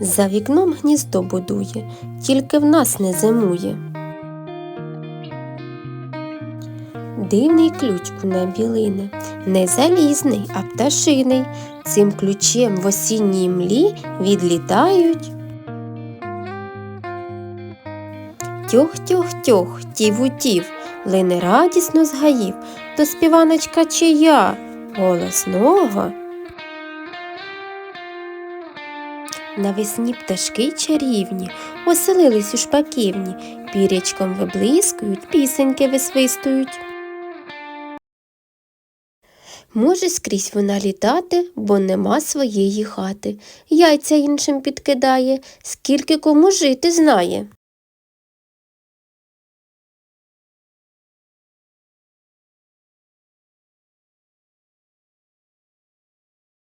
За вікном гніздо будує, тільки в нас не зимує. Дивний ключ у небі лине, не залізний, а пташиний. Цим ключем в осінній млі відлітають. Тьох-тьох-тьох, тів-утів, лине радісно згаїв, то співаночка чия, голосного. Навесні пташки чарівні, оселились у шпаківні, пірячком виблискують, пісеньки висвистують. Може скрізь вона літати, бо нема своєї хати. Яйця іншим підкидає, скільки кому жити знає.